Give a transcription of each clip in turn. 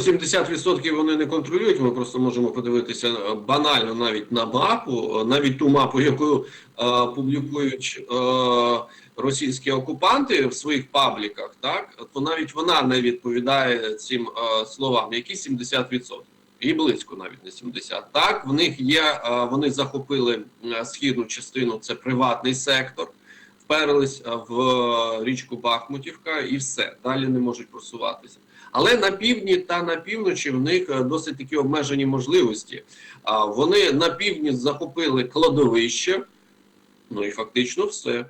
70% вони не контролюють. Ми просто можемо подивитися е, банально навіть на мапу, е, навіть ту мапу, яку е, публікують е, російські окупанти в своїх пабліках, так то навіть вона не відповідає цим е, словам. Які 70%? І близько навіть не 70. Так, в них є, е, вони захопили е, східну частину, це приватний сектор, вперлись е, в річку Бахмутівка і все. Далі не можуть просуватися. Але на півдні та на півночі в них е, досить такі обмежені можливості. Вони на півдні захопили кладовище, ну і фактично все.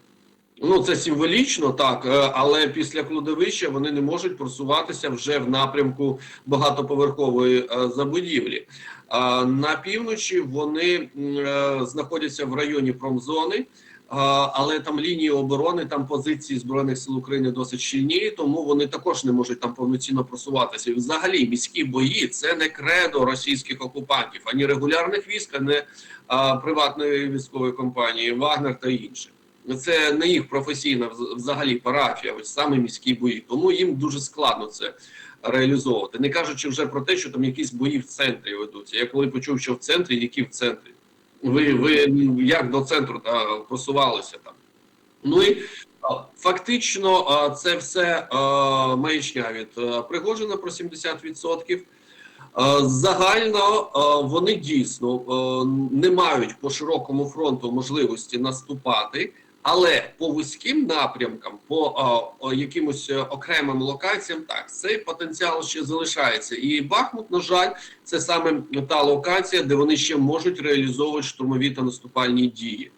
Ну, це символічно, так, е, але після кладовища вони не можуть просуватися вже в напрямку багатоповерхової забудівлі. На півночі вони знаходяться в районі промзони, але там лінії оборони, там позиції збройних сил України досить щільні, тому вони також не можуть там повноцінно просуватися. І взагалі міські бої це не кредо російських окупантів, ані регулярних військ, а не а, приватної військової компанії Вагнер та інші. Це не їх професійна взагалі парафія, ось саме міські бої. Тому їм дуже складно це реалізовувати. Не кажучи вже про те, що там якісь бої в центрі ведуться. Я коли почув, що в центрі, які в центрі. Ви, ви як до центру та, просувалися там? Ну і фактично це все маячня від Пригожина про 70%. Загально вони дійсно не мають по широкому фронту можливості наступати, але по вузьким напрямкам, по о, о, якимось е, окремим локаціям, так цей потенціал ще залишається. І Бахмут, на жаль, це саме та локація, де вони ще можуть реалізовувати штурмові та наступальні дії.